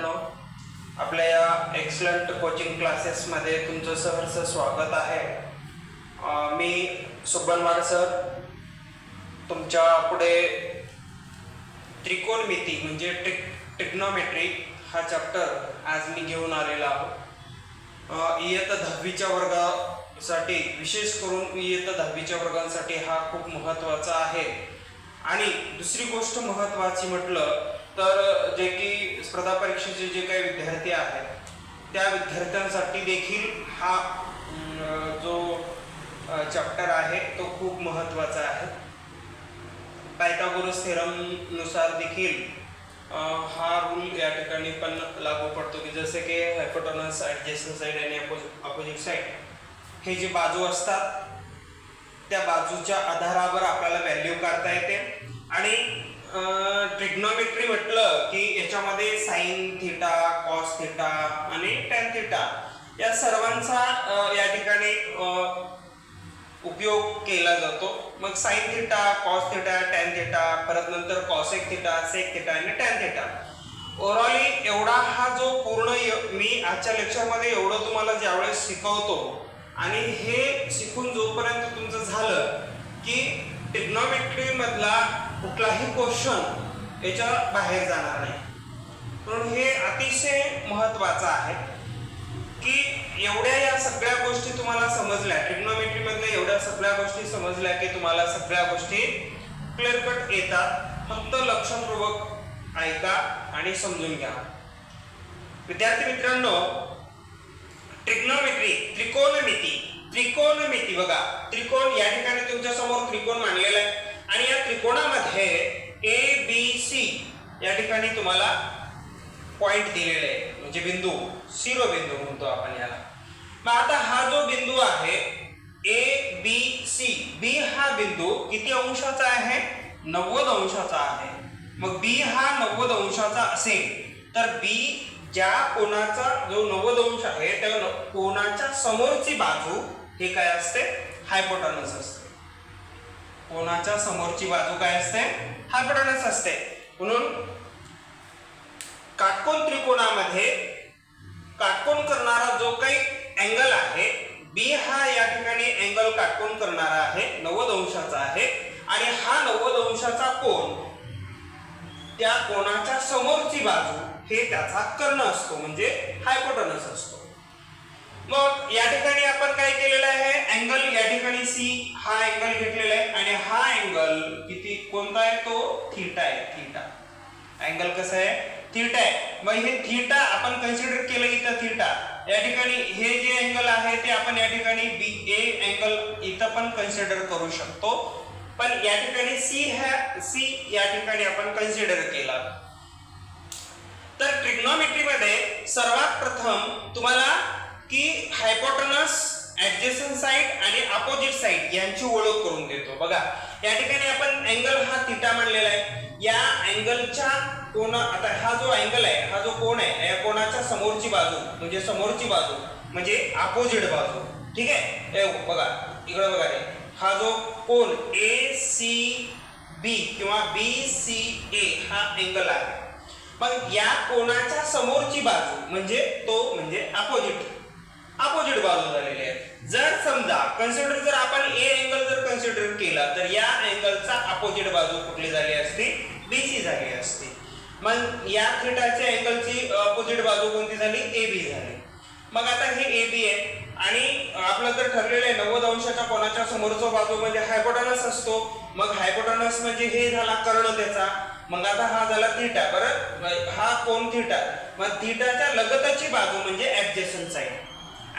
मित्रांनो आपल्या या एक्सलंट कोचिंग क्लासेसमध्ये तुमचं सहर्ष स्वागत आहे. मी सुबनवार सर तुमच्यापुढे त्रिकोणमिती म्हणजे टिक टिग्नॉमेट्री हा चॅप्टर आज मी घेऊन आलेला आहोत. इयत्ता दहावीच्या वर्गासाठी विशेष करून इयत्ता दहावीच्या वर्गांसाठी हा खूप महत्त्वाचा आहे. आणि दुसरी गोष्ट महत्त्वाची म्हटलं तर जे की स्पर्धा परीक्षेचे जे काही विद्यार्थी आहेत त्या विद्यार्थ्यांसाठी देखील हा जो चॅप्टर आहे तो खूप महत्त्वाचा आहे. पायथागोरस थेरमनुसार देखील हा रूल या ठिकाणी पण लागू पडतो की जसे की हायपोटोनस ॲडजेसन साईड आणि अपोजिट साईड हे जे बाजू असतात त्या बाजूच्या आधारावर आपल्याला व्हॅल्यू काढता येते आणि ट्रिग्नॉमेट्री म्हटलं की याच्यामध्ये साईन थिटा कॉस थिटा आणि टॅन थिटा या सर्वांचा या ठिकाणी उपयोग केला जातो. मग sine theta cos theta tan theta परत नंतर कॉसेक थिटा सेक थिटा आणि टॅन थिटा ओव्हरऑली एवढा हा जो पूर्ण य- मी आजच्या लेक्चरमध्ये एवढं तुम्हाला ज्यावेळेस शिकवतो आणि हे शिकून जोपर्यंत तुमचं झालं की टिग्नॉमेट्रीमधला कुठलाही क्वेश्चन याच्या बाहेर जाणार नाही. म्हणून हे अतिशय महत्वाचं आहे की एवढ्या या सगळ्या गोष्टी तुम्हाला समजल्या ट्रिग्नोमेट्रीमधल्या एवढ्या सगळ्या गोष्टी समजल्या की तुम्हाला सगळ्या गोष्टी क्लिअर कट येतात. फक्त लक्षपूर्वक ऐका आणि समजून घ्या. विद्यार्थी मित्रांनो ट्रिग्नोमेट्री त्रिकोणमिती त्रिकोणमिती बघा. त्रिकोण या ठिकाणी तुमच्यासमोर त्रिकोण मांडलेला आहे. आणि या त्रिकोणामध्ये ए बी सी या ठिकाणी तुम्हाला पॉइंट दिलेले आहे. म्हणजे बिंदू शिरो बिंदू म्हणतो आपण याला. मग आता हा जो बिंदू आहे ए बी सी बी हा बिंदू किती अंशाचा आहे? नव्वद अंशाचा आहे. मग बी हा नव्वद अंशाचा असेल तर बी ज्या कोणाचा जो नव्वद अंश आहे त्या कोणाच्या समोरची बाजू हे काय असते? हायपोटनस असते. कोणाच्या समोरची बाजू काय असते? हायपोटनस असते. म्हणून काटकोन त्रिकोणामध्ये काटकोन करणारा जो काही अँगल आहे बी हा या ठिकाणी अँगल काटकोन करणारा आहे नव्वद अंशाचा आहे. आणि हा नव्वद अंशाचा कोण त्या कोणाच्या समोरची बाजू हे त्याचा कर्ण असतो म्हणजे हायपोटनस असतो. मग या ठिकाणी आपण काय केलेलं आहे? अँगल या ठिकाणी सी हा अँगल घेतलेला आहे. आणि हा अँगल किती? कोणता आहे तो? थीटा आहे. थीटा अँगल कसं आहे? थीटा आहे. मग हे थीटा आपण कन्सिडर केलं इथं थीटा या ठिकाणी हे जे अँगल आहे ते आपण या ठिकाणी बी ए अँगल इथं पण कन्सिडर करू शकतो. पण या ठिकाणी सी ह्या सी या ठिकाणी आपण कन्सिडर केला. तर ट्रिग्नॉमेट्रीमध्ये सर्वात प्रथम तुम्हाला की हायपोटनस ऍडजेसन साईड आणि अपोजिट साईड यांची ओळख करून देतो. बघा या ठिकाणी आपण अँगल हा थिटा मानलेला आहे. या अँगलच्या कोणा आता हा जो अँगल आहे हा जो कोण आहे या कोणाच्या समोरची बाजू म्हणजे समोरची बाजू म्हणजे अपोजिट बाजू. ठीक आहे? हे बघा इकडे बघा रे. हा जो कोण ए सी बी किंवा बी सी ए हा अँगल आहे. मग या कोणाच्या समोरची बाजू म्हणजे तो म्हणजे अपोजिट अपोजिट बाजू झालेली आहे. जर समजा कन्सिडर जर आपण ए अँगल जर कन्सिडर केला तर या अँगलचा अपोजिट बाजू कुठली झाली असती? बीसी झाली असती. मग या थिटाच्या अँगलची अपोजिट बाजू कोणती झाली? ए बी झाली. मग आता हे ए बी आहे. आणि आपलं जर ठरलेलं आहे नव्वद अंशाच्या कोणाच्या समोरचं बाजू म्हणजे हायपोटॉनस असतो. मग हायपोटॉनस म्हणजे हे झाला कर्ण त्याचा. मग आता हा झाला थिटा बरं? हा कोण थिटा मग थिटाच्या लगतची बाजू म्हणजे ऍडजेसन साईड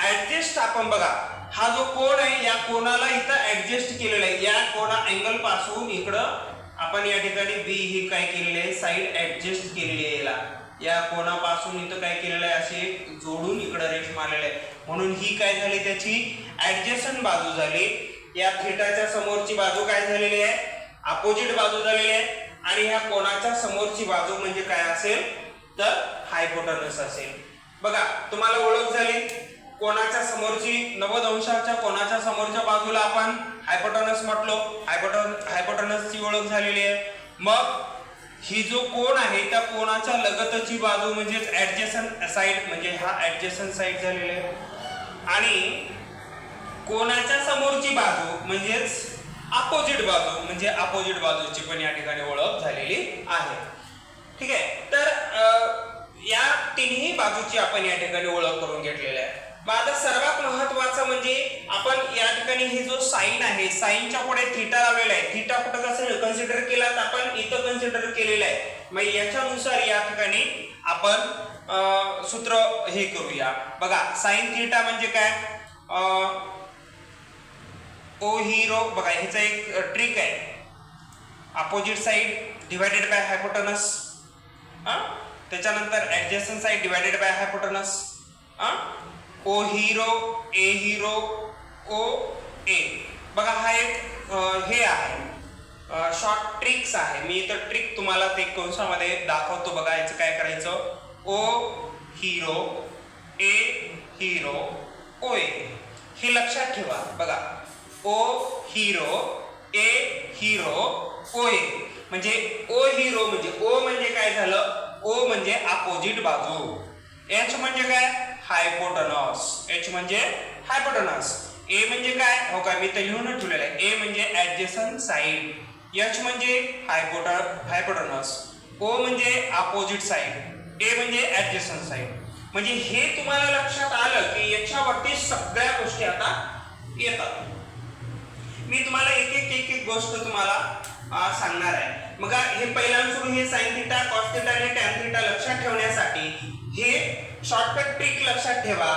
ऍडजस्ट आपण बघा. हा जो कोण आहे या कोणाला इथं ऍडजस्ट केलेला आहे. या कोणा अँगलपासून इकडं आपण या ठिकाणी बी ही काय केलेली आहे? साईड ऍडजस्ट केलेली आहे याला. या कोणापासून इथं काय केलेलं आहे? असे जोडून इकडं रेष मारलेलं आहे. म्हणून ही काय झाली त्याची? ऍडजस्टन बाजू झाली. या थिटाच्या समोरची बाजू काय झालेली आहे? अपोजिट बाजू झालेली आहे. आणि ह्या कोणाच्या समोरची बाजू म्हणजे काय असेल? तर हायपोटनस असेल. बघा तुम्हाला ओळख झाली? कोणाच्या समोरची नव्वद अंशाच्या कोणाच्या समोरच्या बाजूला आपण हायपोटॉनस म्हटलो. हायपोटॉन हायपोटॉनसची ओळख झालेली आहे. मग ही जो कोण आहे त्या कोणाच्या लगतची बाजू म्हणजेच ऍडजसन साईड म्हणजे हा ऍडजसन साईड झालेला आहे. आणि कोणाच्या समोरची बाजू म्हणजेच अपोजिट बाजू म्हणजे अपोजिट बाजूची पण या ठिकाणी ओळख झालेली आहे. ठीक आहे? तर या तिन्ही बाजूची आपण या ठिकाणी ओळख करून घेतलेली आहे. मग आता सर्वात महत्वाचं म्हणजे आपण या ठिकाणी हे जो साईन आहे साईनच्या पुढे थिटा लावलेला आहे. थिटा कुठं कसं कन्सिडर केला तर आपण इथं कन्सिडर केलेलं आहे. मग याच्यानुसार या ठिकाणी आपण सूत्र हे करूया. बघा साईन थिटा म्हणजे काय? ओ हिरो बघा ह्याचा एक ट्रिक आहे. Opposite side divided by hypotenuse त्याच्यानंतर adjacent side divided by hypotenuse O hero A hero O A. बघा हा एक हे आहे. शॉर्ट ट्रिक्स आहे. मी इथं ट्रिक तुम्हाला ते कंसामध्ये दाखवतो बघा याचं काय करायचं? O hero A hero O A. हे लक्षात ठेवा. बघा ओ hero A hero O A. म्हणजे ओ हिरो म्हणजे ओ म्हणजे काय झालं? ओ म्हणजे अपोजिट बाजू. एच म्हणजे काय? हायपोटनॉस एच म्हणजे हायपोटनॉस ए म्हणजे काय? हो का मी तर लिहून ठेवलेलं आहे. ए म्हणजे ऍडजेसन साईड एच म्हणजे हायपोट हायपोटनॉस ओ म्हणजे अपोजिट साईड ए म्हणजे ऍडजेसन साईड म्हणजे हे तुम्हाला लक्षात आलं की याच्यावरती सगळ्या गोष्टी आता येतात. मी तुम्हाला एक एक एक एक गोष्ट तुम्हाला सांगणार आहे. मग हे पहिल्यापासून हे साईन थिटा कॉस थिटा हे शॉर्टकट ट्रिक लक्षात ठेवा.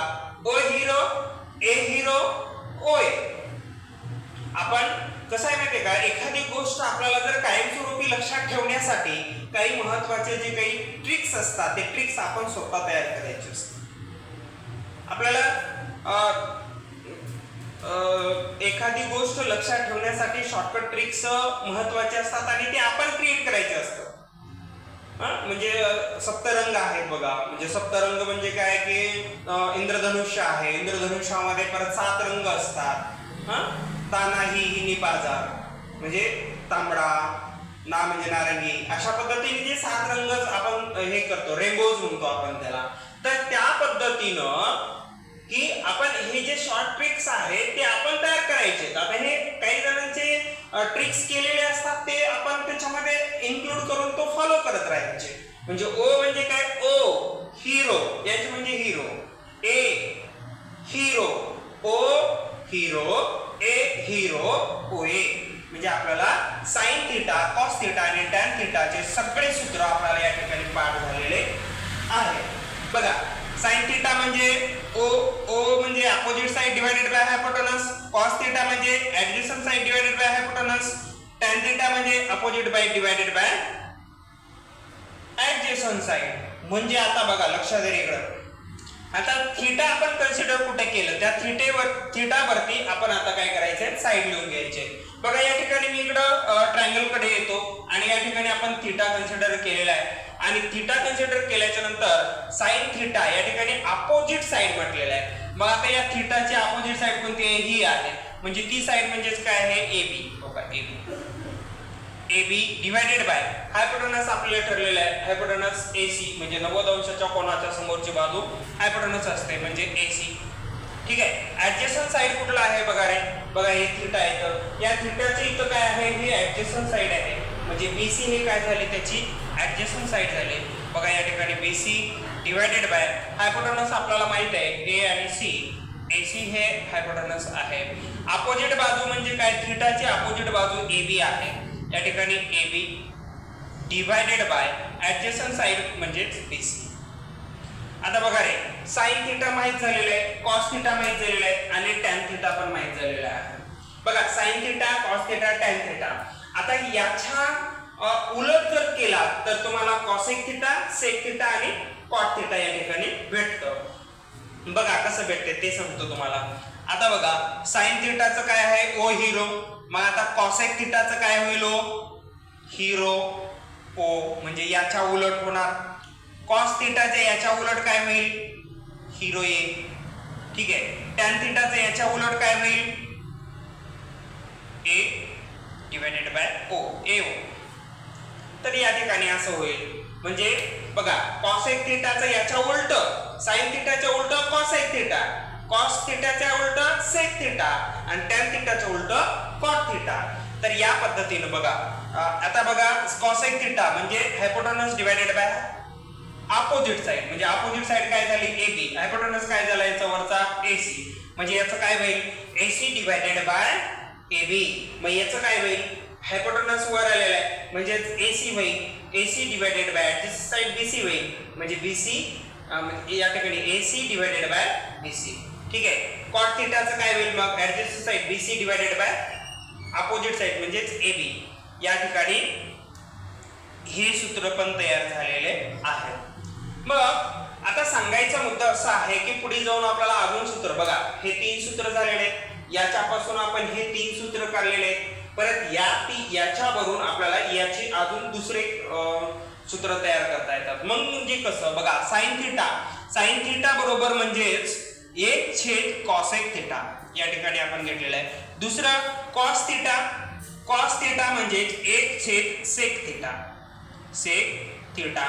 ओ हिरो ए हिरो ओय आपण कसं आहे माहितीये का? एखादी गोष्ट आपल्याला जर कायमस्वरूपी लक्षात ठेवण्यासाठी काही महत्त्वाचे जे काही ट्रिक्स असतात ते ट्रिक्स आपण स्वतः तयार करायचे असतात. आपल्याला एखादी गोष्ट लक्षात ठेवण्यासाठी शॉर्टकट ट्रिक्स महत्त्वाचे असतात आणि ते आपण क्रिएट करायचे असतात. म्हणजे सप्तरंग आहेत बघा. म्हणजे सप्तरंग म्हणजे काय की इंद्रधनुष्य आहे. इंद्रधनुष्यामध्ये परत सात रंग असतात. हा? तानाही ही निपाजा म्हणजे तांबडा ना म्हणजे नारंगी. अशा पद्धतीने जे सात रंग आपण हे करतो रेनबोज म्हणतो आपण त्याला. तर त्या पद्धतीनं की आपण हे जे शॉर्ट ट्रिक्स आहेत ते आपण तयार करायचे आता हे ट्रिक्स केलेले असतात ते आपण त्याच्यामध्ये इन्क्लूड करून तो फॉलो करत राहायचे. म्हणजे ओ म्हणजे काय? ओ हिरो याचे म्हणजे hero A hero O hero A hero O A म्हणजे आपल्याला साईन थिटा कॉस थिटा आणि टॅन थिटाचे सगळे सूत्र आपल्याला या ठिकाणी पाठ झालेले आहे. बघा साईन थिटा म्हणजे ओ ओ म्हणजे opposite side divided by hypotenuse cos theta म्हणजे adjacent side divided by hypotenuse tan theta म्हणजे opposite by divided by adjacent side म्हणजे आता बघा लक्षात द्या इकडं. आता थिटा आपण कन्सिडर कुठे केलं? त्या थिटेवर थिटावरती आपण आता काय करायचंय? साईड लिहून घ्यायचे. बघा या ठिकाणी मी इकडं ट्रायंगलकडे येतो आणि या ठिकाणी आपण थिटा कन्सिडर केलेला आहे. आणि थिटा कन्सिडर केल्याच्यानंतर साईन थिटा या ठिकाणी अपोजिट साईड म्हटलेलं आहे. मग आता या थिटाची अपोजिट साईड कोणती आहे? ही आहे. म्हणजे ती साईड म्हणजेच काय आहे? ए बी बघा A B A B divided by hypotenuse आपल्याला ठरलेलं आहे. हायपोटनस ए सी म्हणजे नव्वद अंशाच्या कोणाच्या समोरची बाजू हायपोटनस असते म्हणजे ए सी ठीक आहे? ऍडजस्टंट साईड कुठला आहे बघा रे? बघा हे थिटा आहे तर या थिटाचे इथं काय आहे? हे ऍडजस्टंट साईड आहे. म्हणजे बी सी हे काय झाले त्याची? ॲडजस्टन साईड झाले. बघा या ठिकाणी B C divided by hypotenuse आपल्याला माहीत आहे ए आणि सी ए सी हे हायपोटनस आहे. अपोजिट बाजू म्हणजे काय? थिटाची अपोजिट बाजू ए बी आहे. या ठिकाणी A B divided by adjacent side म्हणजेच बी सी आता बघा रे साईन थिटा माहीत झालेलं आहे कॉस थिटा माहीत झालेलं आहे आणि टॅन थिटा पण माहीत झालेला आहे. बघा sine theta cos theta tan theta आता याच्या उलट जर केला तर तुम्हाला कॉसेक थिटा सेक थिटा आणि कॉट थिटा या ठिकाणी भेटतं. बघा कसं भेटते ते सांगतो तुम्हाला. आता बघा साईन थिटाचं काय आहे? ओ हिरो मग आता कॉसेक थिटाचं काय होईल ओ हिरो ओ म्हणजे याच्या उलट होणार. कॉस थिटाचे याच्या उलट काय होईल? हिरो ए ठीक आहे. टॅन थिटाचं याच्या उलट काय होईल? ए डिवायडेड बाय ओ ए ओ तर या ठिकाणी असं होईल. म्हणजे बघा कॉसेक थिटाचं याच्या उलट साईन थिटाच्या उलट कॉसेक थिटा कॉस थिटाच्या उलट सेक थिटा आणि टॅन थिटाच्या उलट कॉट थिटा तर या पद्धतीनं बघा आता बघा कॉसेक थिटा म्हणजे hypotenuse divided by opposite side म्हणजे अपोजिट साईड काय झाली? ए बी हायपोटोनस काय झाला याचा वरचा? ए सी म्हणजे याचं काय होईल? A C divided by A B मग याचं काय होईल? हायपोटेनस वर आलेला आहे. म्हणजेच ए सी होईल. A C divided by adjacent side B C होईल. म्हणजे बी सी म्हणजे या ठिकाणी A C divided by B C ठीक आहे? कॉट थिटाचं काय होईल मग? Adjacent side B C divided by opposite side म्हणजेच ए बी या ठिकाणी हे सूत्र पण तयार झालेले आहे. मग आता सांगायचा मुद्दा असा आहे की पुढे जाऊन आपल्याला अजून सूत्र बघा. हे तीन सूत्र झालेले आहेत. याच्यापासून आपण हे तीन सूत्र काढलेले आहेत. परत या ती याच्यावरून आपल्याला याची अजून दुसरे सूत्र तयार करता येतात. मग म्हणजे कसं? बघा साईन थिटा साईन थिटा बरोबर म्हणजेच एक छेद कॉसेक थिटा या ठिकाणी आपण घेतलेलं आहे. दुसरं कॉस थिटा कॉस थिटा म्हणजे एक छेद सेक थिटा सेक थिटा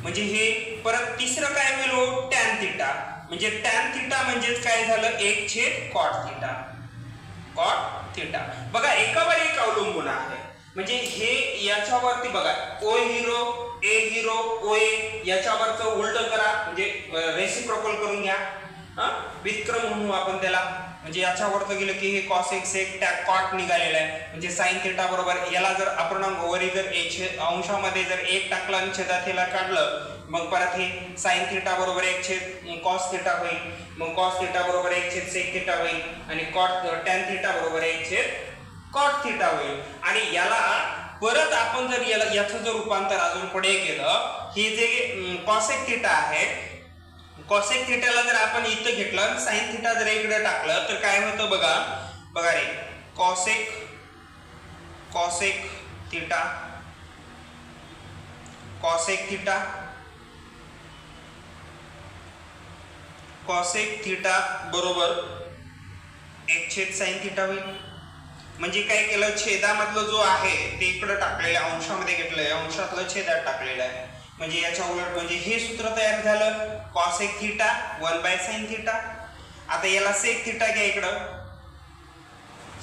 म्हणजे हे परत तिसरं काय होईल हो? टॅन थिटा म्हणजे टॅन थिटा म्हणजेच काय झालं? एक छेद कॉट थिटा कॉट थिटा बघा एकावर एक अवलंबून आहे. म्हणजे हे याच्यावरती बघा ओ हिरो ए हिरो ओ ए याच्यावरचं उलट करा. म्हणजे रेसिप्रोकल करून घ्या. हा? विक्रम म्हणू आपण त्याला. म्हणजे याच्यावरचं गेलं की हे कॉस एक टॅक कॉट निघालेला आहे. म्हणजे साईन थिटा बरोबर याला जर अपूर्णांक वरी जर एक अंशामध्ये जर एक टाकलं आणि छेदात याला काढलं मग परत हे साईन थिटा बरोबर एक छेद कॉस थिटा होईल. मग कॉस थिटा बरोबर एक छेद सेक थिटा होईल. आणि कॉट टॅन थिटा बरोबर एक छेद कॉट थिटा होईल. आणि याला परत आपण जर याला याचं जर रूपांतर अजून पुढे केलं हे जे कॉसेक थिटा आहे कॉसेक थिटाला जर आपण इथं घेतलं साइन थिटा जर इकडे टाकलं तर काय होतं बघा? बघा रे cosec cosec theta cosec theta cosec theta बरोबर एक छेद साईन थिटा होईल. म्हणजे काय केलं? छेदामधलं जो आहे ते इकडं टाकलेलं आहे अंशामध्ये घेतलंय. अंशातलं छेदात टाकलेलं आहे. म्हणजे याच्या उलट म्हणजे हे सूत्र तयार झालं. Cosec theta one by sine theta आता याला सेक थिटा घ्या इकडं.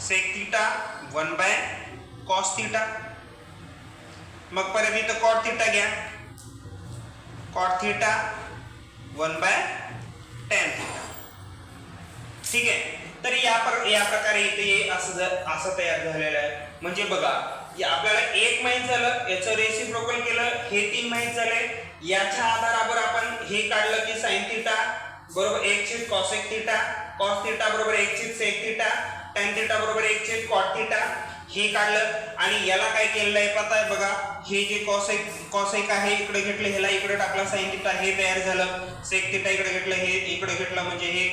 Sec theta one by cos theta मग परत इथं कॉट थिटा घ्या. Cot theta one by tan theta ठीक आहे. तर या पर या प्रकारे इथे हे असं जर असं तयार झालेलं आहे. म्हणजे बघा आपल्याला एक माहीत झालं याचं रेसिप्रोकल केलं हे तीन माहीत झाले. याच्या आधारावर आपण हे काढलं की साईन थिटा बरोबर एक छेद कॉसेक थिटा कॉस थिटा बरोबर एक छेद सेक थिटा टेन थिटा बरोबर एक छेद कॉट थिटा हे काढलं आणि याला काय केलेलं आहे पता आहे बघा. हे जे कॉसेक कॉसेक आहे इकडे घेतलं ह्याला इकडे टाकलं साईन थिटा हे तयार झालं. सेक थिटा इकडे घेतलं हे इकडे घेतलं म्हणजे हे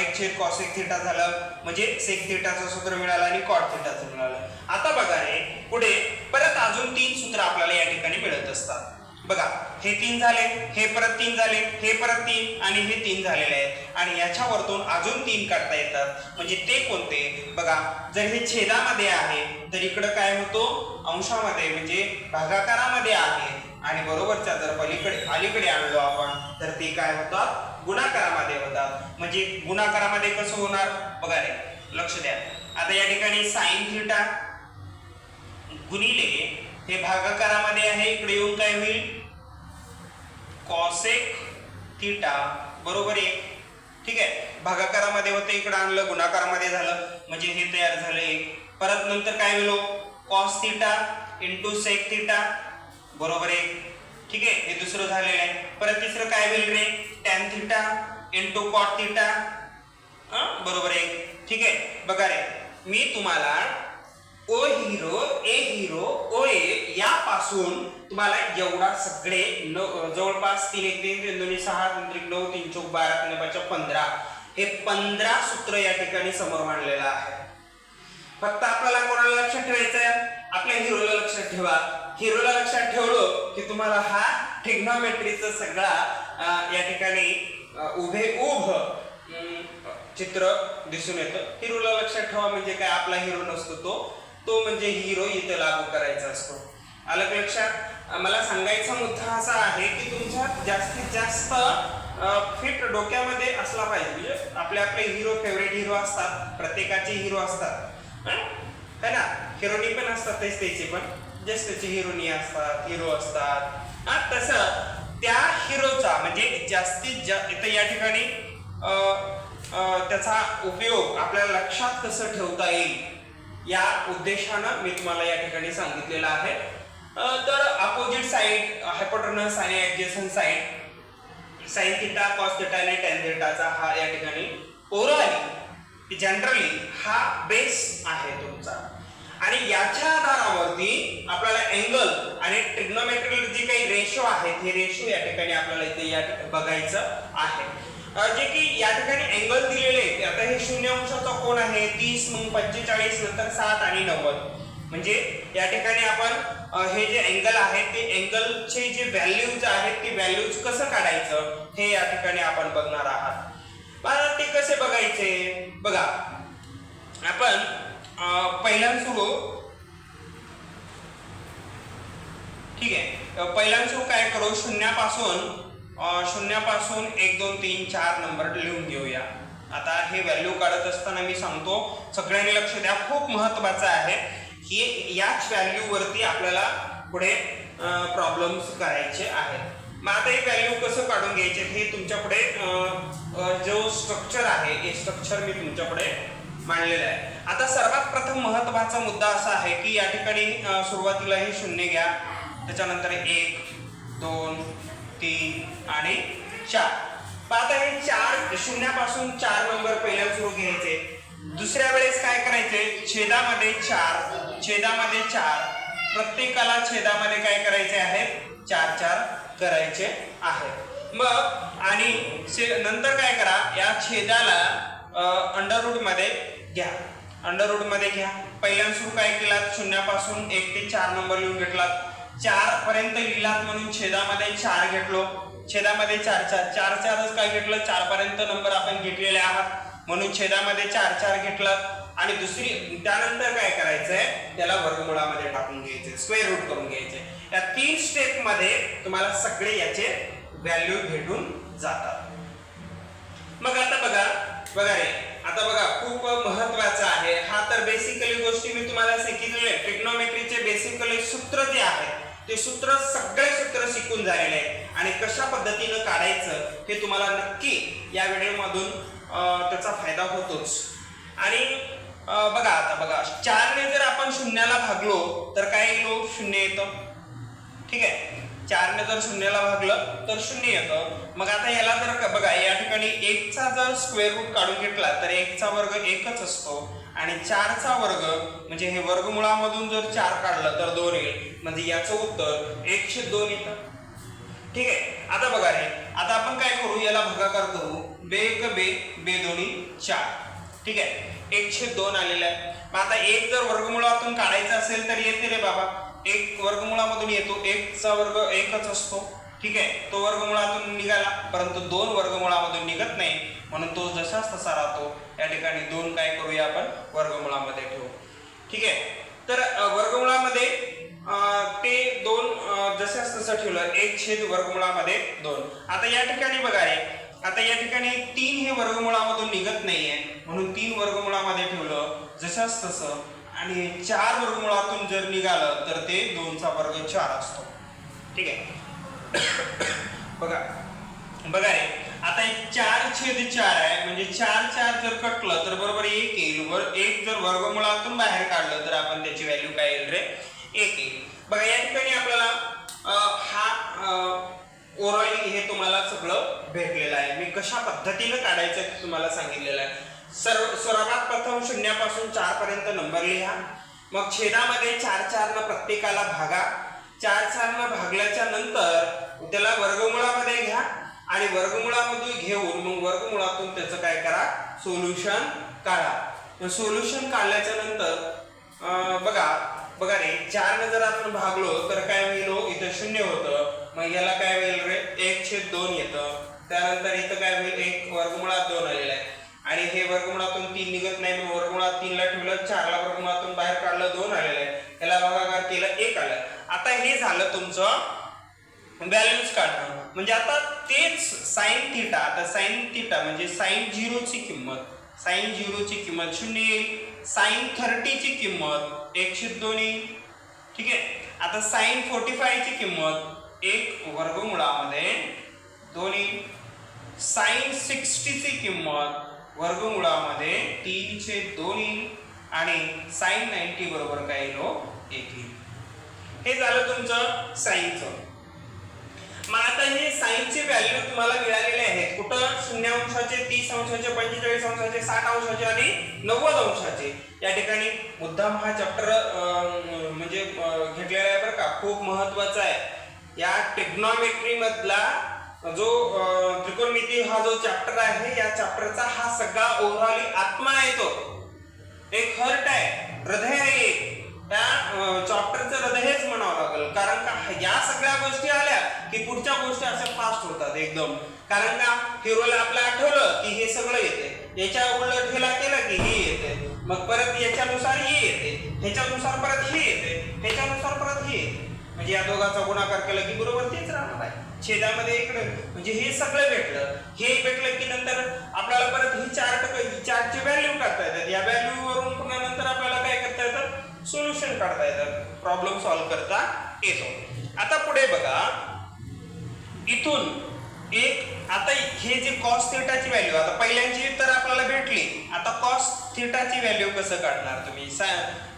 एक छेद कॉसेक थिटा झालं. म्हणजे सेक थिटाचं सूत्र मिळालं आणि कॉट थिटाचं मिळालं. आता बघा रे पुढे परत अजून तीन सूत्र आपल्याला या ठिकाणी मिळत असतात. बघा हे तीन झाले हे परत तीन झाले हे परत तीन आणि हे तीन झालेले आहेत. आणि याच्यावरतून अजून तीन काढता येतात. म्हणजे ते कोणते? बघा जर हे छेदामध्ये आहे तर इकडं काय होतो? अंशामध्ये म्हणजे भागाकारामध्ये आहे. आणि बरोबरच्या जर पलीकडे अलीकडे आणलो आपण तर ते काय होतात? गुणाकारामध्ये होतात. म्हणजे गुणाकारामध्ये कसं होणार? बघा रे लक्ष द्या. आता या ठिकाणी साईन थिटा गुणिले हे भागाकारामध्ये आहे इकडे येऊन काय होईल? कॉसेक थिटा बरोबर एक. ठीक आहे? भागाकारामध्ये होतं इकडे आणलं गुणाकारामध्ये झालं. म्हणजे हे तयार झालं एक. परत नंतर काय मिळो cos theta into sec theta बरोबर एक. ठीक आहे? हे दुसरं झालेलं आहे. परत तिसरं काय होईल रे? Tan theta into cot theta बरोबर एक. ठीक आहे? बघा रे. मी तुम्हाला ओ हिरो ए हिरो ओ ए यापासून तुम्हाला एवढा सगळे जवळपास तीन एक तीन तीन दोन्ही सहा तीन त्रिक नऊ तीन चौक बारा तीन पाच पंधरा. हे पंधरा सूत्र या ठिकाणी समोर मांडलेलं आहे. फक्त आपल्याला कोणाला लक्षात ठेवायचं आहे आपल्या हिरोला लक्षात ठेवा. हिरोला लक्षात ठेवलं की तुम्हाला हा ट्रिग्नॉमेट्रीचा सगळा या ठिकाणी उभे उभ चित्र दिसून येतं. हिरोला लक्षात ठेवा म्हणजे काय? आपला हिरो नसतो तो. तो म्हणजे हिरो इथं लागू करायचा असतो. अलग लक्षात मला सांगायचा मुद्दा असा आहे की तुमच्या जास्तीत जास्त फिट डोक्यामध्ये असला पाहिजे. म्हणजे आपले आपले हिरो फेवरेट हिरो असतात प्रत्येकाचे हिरो असतात. है? ना? हिरोनी पण असतात तेच त्याचे पण. जस त्याचे हिरोनी असतात हिरो असतात. हा तसं त्या हिरोचा म्हणजे जास्तीत जास्त या ठिकाणी त्याचा उपयोग आपल्या लक्षात कसं ठेवता येईल? या उद्देशानं मी तुम्हाला या ठिकाणी सांगितलेलं आहे. तर अपोजिट साईड हायपोटर्नस आणि adjacent side sine theta cos theta आणि टेन थिटाचा हा या ठिकाणी ओरली जनरली हा बेस आहे तुमचा. आणि याच्या आधारावरती आपल्याला अँगल आणि ट्रिग्नोमेट्रिकल जे काही रेशो आहेत हे रेशो या ठिकाणी आपल्याला इथे या बघायचं आहे. जे की या ठिकाणी अँगल दिलेले आहेत. आता हे शून्य अंशाचा कोण आहे? तीस मग पंचेचाळीस नंतर सात आणि नव्वद. म्हणजे या ठिकाणी आपण हे जे अँगल आहे ते अँगलचे जे व्हॅल्यूज आहेत ते व्हॅल्यूज कसं काढायचं? हे या ठिकाणी आपण बघणार आहात. मला ते कसे बघायचे? बघा. आपण अ, पहिल्यांदा सुरू ठीक आहे. अ, पहिल्यांदा सुरू काय करू? शून्यापासून शून्यापासून एक दोन तीन चार नंबर लिहून घेऊया. आता हे व्हॅल्यू काढत असताना मी सांगतो सगळ्यांनी लक्ष द्या खूप महत्वाचं आहे की याच व्हॅल्यूवरती आपल्याला पुढे प्रॉब्लेम्स करायचे आहेत. मग आता हे व्हॅल्यू कसं काढून घ्यायचे हे तुमच्यापुढे जो स्ट्रक्चर आहे हे स्ट्रक्चर मी तुमच्यापुढे मांडलेलं आहे. आता सर्वात प्रथम महत्त्वाचा मुद्दा असा आहे की या ठिकाणी सुरुवातीला हे शून्य घ्या. त्याच्यानंतर एक दोन तीन आणि चार. आता हे चार शून्यापासून चार नंबर पहिल्या सुरू घ्यायचे. दुसऱ्या वेळेस काय करायचे? छेदामध्ये चार छेदामध्ये चार. प्रत्येकाला छेदामध्ये काय करायचे आहे? चार चार करायचे आहे. मग आणि नंतर काय करा? या छेदाला अंडररूडमध्ये घ्या. अंडररूटमध्ये घ्या. पहिल्यांदा सुरू काय केलात? शून्यापासून एक ते चार नंबर लिहून घेतलात. चार पर्यंत लिहिलात म्हणून छेदामध्ये चार घेतलो. छेदामध्ये चार चार. चार चारच काय घेतलं? चार पर्यंत नंबर आपण घेतलेले आहात. म्हणून छेदामध्ये चार चार घेतलं. आणि दुसरी त्यानंतर काय करायचंय? त्याला वर्गमुळामध्ये टाकून घ्यायचे स्क्वेअर रूट करून घ्यायचे या तीन स्टेपमध्ये तुम्हाला सगळे याचे व्हॅल्यू भेटून जातात. मग आता बघा बघा रे. आता बघा खूप महत्वाचं आहे. हा तर बेसिकली गोष्टी मी तुम्हाला सांगितलेले ट्रिग्नोमेट्रीचे बेसिकली सूत्र ते सूत्र सगळे सूत्र शिकून झालेले आहे आणि कशा पद्धतीनं काढायचं हे तुम्हाला नक्की या व्हिडिओमधून त्याचा फायदा होतोच. आणि बघा आता बघा चारने जर आपण शून्याला भागलो तर काय येतो? शून्य येतं. ठीक आहे? चारने जर शून्याला भागलं तर शून्य येतं. मग आता याला जर का- बघा या ठिकाणी एकचा जर स्क्वेअर रूट काढून घेतला तर एकचा वर्ग एकच असतो. आणि चारचा वर्ग म्हणजे हे वर्गमुळामधून जर चार काढलं तर दोन येईल. म्हणजे याचं उत्तर एकशे दोन येतं. ठीक आहे? आता बघा रे आता आपण काय करू? याला भागाकार करू. बे एक बे बे दोन्ही चार. ठीक आहे? एकशे दोन आलेलं आहे. मग आता एक जर वर्गमुळातून काढायचं असेल तर येते रे बाबा. एक वर्गमुळामधून येतो. एकचा वर्ग एकच असतो. ठीक आहे? तो वर्गमुळातून निघाला परंतु दोन वर्गमुळामधून निघत नाही. म्हणून तो जसाच तसा राहतो. या ठिकाणी दोन काय करूया आपण? वर्गमुळामध्ये ठेवू. ठीक आहे? तर वर्गमुळामध्ये ते दोन अ, तसं ठेवलं. एक छेद वर्गमुळामध्ये दोन. आता या ठिकाणी बघा रे आता या ठिकाणी तीन हे वर्गमुळामधून निघत नाहीये. म्हणून तीन वर्गमुळामध्ये ठेवलं. जशाच तसं. आणि चार वर्गमुळातून जर निघालं तर ते दोनचा वर्ग चार असतो. ठीक आहे? बघा. बघा रे आता एक चार छेद चार आहे म्हणजे चार चार जर कटलं तर बरोबर एक येईल. वर एक जर वर्गमुळातून बाहेर काढलं तर आपण त्याची व्हॅल्यू काय येईल रे? एक येईल. बघा या ठिकाणी आपल्याला हा ओरली हे तुम्हाला सगळं भेटलेलं आहे. मी कशा पद्धतीनं काढायचं ते तुम्हाला सांगितलेलं आहे. सर्व सर्वात प्रथम शून्यापासून चार पर्यंत नंबर लिहा. मग छेदामध्ये चार चारनं प्रत्येकाला भागा. चार चारनं भागल्याच्या नंतर त्याला वर्गमुळामध्ये घ्या. आणि वर्गमुळामधून घेऊन मग वर्गमुळातून त्याचं काय करा? सोल्युशन काढा. सोल्युशन काढल्याच्या नंतर बघा बघा रे चारने जर आपण भागलो तर काय होईल हो? इथं शून्य होतं. मग याला काय होईल रे? एक छेद दोन येतं. त्यानंतर इथं काय होईल? एक वर्गमुळात दोन आलेलं आहे. आणि हे वर्गमुळातून तीन निघत नाही मग वर्गमुळात तीनला ठेवलं चारला वर्गमुळातून बाहेर काढलं दोन आलेलं आहे. याला भागाकार केलं एक आलं. आता हे झालं तुमचं बॅलन्स काढणं. म्हणजे आता तेच साईन थिटा आता साईन थिटा म्हणजे साईन झिरोची किंमत. साईन झिरोची किंमत शून्य येईल. साईन थर्टीची किंमत एकशे दोन येईल. ठीक आहे? आता साईन फोर्टी फायची किंमत एक वर्गमुळामध्ये दोन येईल. साईन सिक्स्टीची किंमत वर्गमुळामध्ये तीनशे दोन येईल. आणि साईन नाईन्टी बरोबर काय येईल हो? एक येईल. हे झालं तुमचं साईनचं मग आता हे साईनचे व्हॅल्यू तुम्हाला मिळालेले आहेत. कुठं शून्य अंशाचे तीस अंशाचे पंचेचाळीस अंशाचे साठ अंशाचे आणि नव्वद अंशाचे. या ठिकाणी मुद्दाम हा चॅप्टर म्हणजे घेतलेला आहे बरं का. खूप महत्त्वाचा आहे. या टेक्नॉमेट्री मधला जो त्रिकोणमिती हा जो चॅप्टर आहे या चॅप्टरचा हा सगळा ओव्हरऑल आत्मा आहे तो. एक हर्ट आहे हृदय आहे एक. त्या चॅप्टरचं हृदय हेच म्हणावं लागेल. कारण का या सगळ्या गोष्टी आल्या की पुढच्या गोष्टी अशा फास्ट होतात एकदम. कारण का हिरोला आपलं आठवलं की हे सगळं येते. याच्या उलट हेला केलं की हे येते. मग परत याच्यानुसार हे येते. ह्याच्यानुसार परत हे येते. ह्याच्यानुसार परत हे येते. म्हणजे या दोघांचा गुणाकार केला की बरोबर तेच राहणार आहे. छेदामध्ये इकडे म्हणजे हे सगळं भेटलं. हे भेटलं की नंतर आपल्याला परत ही चार्ट चार्टची व्हॅल्यू काढता येतात. या व्हॅल्यू वरून पुन्हा नंतर आपल्याला काय करता येतात सोल्युशन काढता येतात. प्रॉब्लेम सॉल्व्ह करता येतो. आता पुढे बघा. इथून एक आता हे जे कॉस थिटाची व्हॅल्यू आता पहिल्यांची तर आपल्याला भेटली. आता कॉस थिटाची व्हॅल्यू कसं काढणार तुम्ही?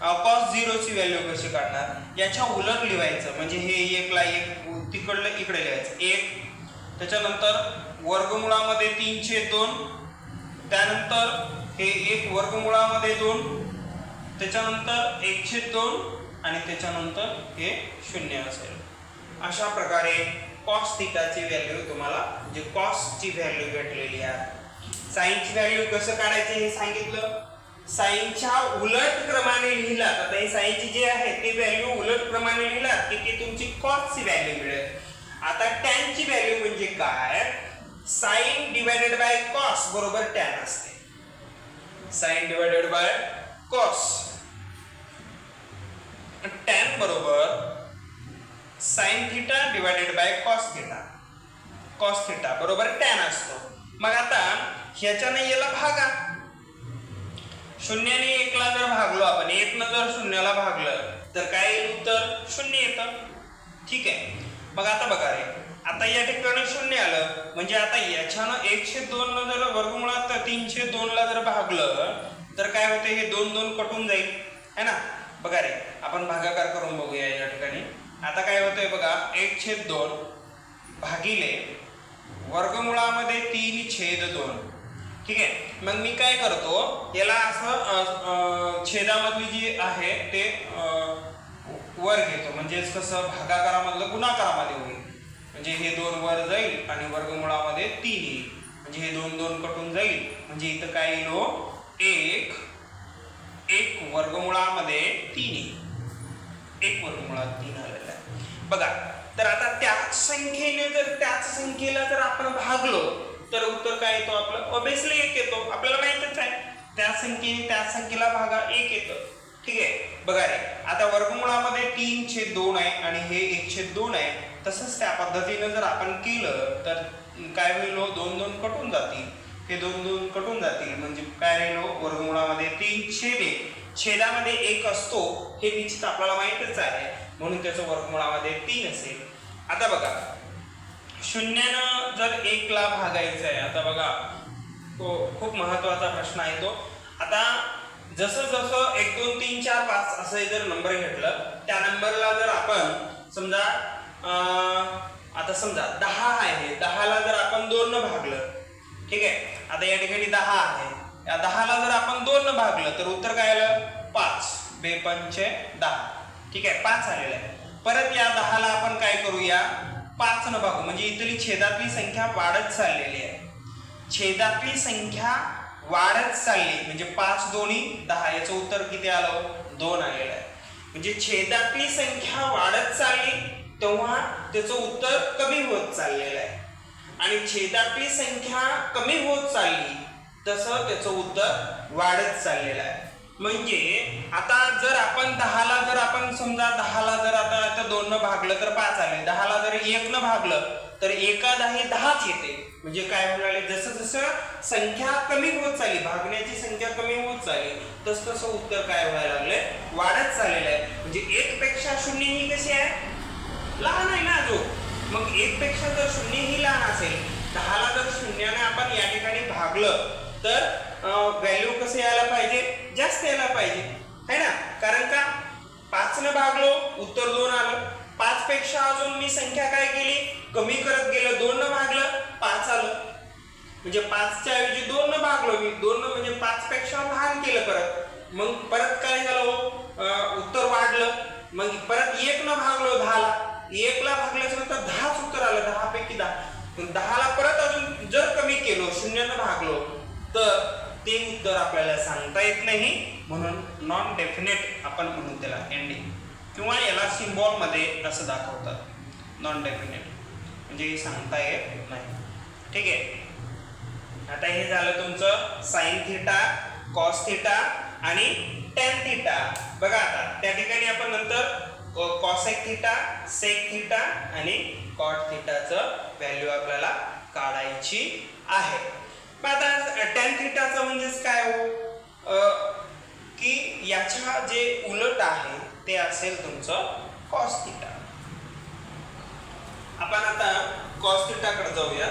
कॉस झिरोची व्हॅल्यू कशी काढणार? याच्या उलट लिहायचं. म्हणजे हे एकला एक तिकडलं इकडे लिहायचं. एक त्याच्यानंतर वर्गमुळामध्ये तीनशे दोन त्यानंतर हे एक वर्गमुळामध्ये दोन त्याच्यानंतर एकशे दोन आणि त्याच्यानंतर हे शून्य असेल. अशा प्रकारे कॉस थिटाची व्हॅल्यू तुम्हाला म्हणजे कॉसची व्हॅल्यू भेटलेली आहे. साईनची व्हॅल्यू कसं काढायचे हे सांगितलं? साईनच्या उलट क्रमाने लिहिलात. आता हे साईनची जी आहे ती व्हॅल्यू उलट क्रमाने लिहिलात की ती तुमची कॉसची व्हॅल्यू मिळेल. आता टॅनची व्हॅल्यू म्हणजे काय? साईन डिवायडेड बाय कॉस बरोबर टॅन असते. Sine divided by cos tan बरोबर sine theta divided by cos theta cos theta बरोबर टॅन असतो. मग आता ह्याच्याने याला भागा. शून्याने एकला जर भागलो आपण एकनं जर शून्याला भागलं तर काय येईल उत्तर? शून्य येतं. ठीक आहे. मग आता बघा रे. आता या ठिकाणी शून्य आलं. म्हणजे आता याच्यानं एकशे दोन न जर वर्गमुळात तीनशे दोनला जर भागलं तर काय होते? हे दोन दोन कटून जाईल. है ना? बघा रे आपण भागाकार करून बघूया या ठिकाणी. आता काय होतंय बघा एक छेद दोन भागिले वर्गमुळामध्ये तीन छेद दोन. ठीक आहे? मग मी काय करतो याला असं छेदामधली जी आहे ते वर घेतो. म्हणजेच कसं भागाकारामधलं गुणाकारामध्ये होईल. म्हणजे हे दोन वर जाईल आणि वर्गमुळामध्ये तीन येईल. म्हणजे हे दोन दोन कटून जाईल. म्हणजे इथं काय येईल हो? एक एक वर्गमुळामध्ये तीन येईल एक वर्गमुळात तीन आलेला आहे. बघा तर आता त्याच संख्येने जर त्याच संख्येला जर आपण भागलो तर उत्तर काय येतो आपलं? ऑब्विसली एक येतो. आपल्याला माहितच आहे. त्या संख्येने त्या संख्येला भागा एक येतं. ठीक आहे? बघा रे आता वर्गमुळामध्ये तीन छेद दोन आहे आणि हे एक छेद दोन आहे. तसंच त्या पद्धतीनं जर आपण केलं तर काय होईल हो? दोन दोन कटून जातील. हे दोन दोन कटून जातील. म्हणजे काय हो? वर्गमुळामध्ये तीन छेद. एक छेदामध्ये एक असतो हे निश्चित आपल्याला माहीतच आहे. म्हणून त्याचं वर्गमुळामध्ये तीन असेल. आता बघा. शून्यानं जर एकला भागायचं आहे आता बघा. तो खूप महत्त्वाचा प्रश्न आहे तो. आता जसं जसं एक दोन तीन चार पाच असं जर नंबर घेतलं त्या नंबरला जर आपण समजा आता समजा दहा आहे. दहाला जर आपण दोन भागलं ठीक आहे? आता या ठिकाणी दहा आहे. या दहाला जर आपण दोन न भागलं तर उत्तर काय आलं? पाच. बेपंचे दहा. ठीक आहे? पाच आलेलं आहे. परत या दहाला आपण काय करूया? पाच न भागू. म्हणजे इथली छेदातली संख्या वाढत चाललेली आहे. छेदातली संख्या वाढत चालली. म्हणजे पाच दोन्ही दहा. याचं उत्तर किती आलं? दोन आलेलं आहे. म्हणजे छेदातली संख्या वाढत चालली तेव्हा त्याचं उत्तर कमी होत चाललेलं आहे. आणि छेदापी संख्या कमी होत चालली तसं त्याचं उत्तर वाढत चाललेलं आहे. म्हणजे आता जर आपण दहाला जर आपण समजा दहाला जर आता आता दोन भागलं तर पाच आले. दहाला जर एक न भागलं तर एका दहा दहाच येते. म्हणजे काय म्हणाले? जसं जसं संख्या कमी होत चालली भागण्याची संख्या कमी होत चालली तस तसं उत्तर काय व्हायला लागले वाढत चाललेलं आहे. म्हणजे एक पेक्षा शून्य ही कशी आहे? लहान आहे ना अजून. मग एक पेक्षा जर शून्य ही लहान असेल दहाला जर शून्याने आपण या ठिकाणी भागलं तर व्हॅल्यू कसं यायला पाहिजे? जास्त यायला पाहिजे. है ना? कारण का? पाचनं भागलो उत्तर दोन आलं. पाच पेक्षा अजून मी संख्या काय केली? कमी करत गेलं दोननं भागलं पाच आलं. म्हणजे पाचच्या ऐवजी दोननं भागलो मी. दोननं म्हणजे पाच पेक्षा लहान केलं परत. मग परत काय झालं हो? उत्तर वाढलं. मग परत एक न भागलो दहाला. एकला भागल्याच्या नंतर दहाच उत्तर आलं दहा. पैकी दहा दहाला परत अजून जर कमी केलो शून्यानं भागलो तर ते उत्तर आपल्याला सांगता येत नाही. म्हणून नॉन डेफिनेट आपण म्हणून त्याला एंडिंग किंवा याला सिम्बॉलमध्ये असं दाखवतात. नॉन डेफिनेट म्हणजे सांगता येत नाही. ठीक आहे? आता हे झालं तुमचं साईन थिटा कॉस थिटा आणि टॅन थिटा बघा आता त्या ठिकाणी आपण नंतर कॉसेक थिटा सेक थिटा आणि कॉट थिटाचं व्हॅल्यू आपल्याला काढायची आहे. मग आता टॅन थिटाचं म्हणजेच काय हो? की याच्या जे उलट आहे ते असेल तुमचं कॉस थिटा आपण आता कॉस थिटाकडे जाऊया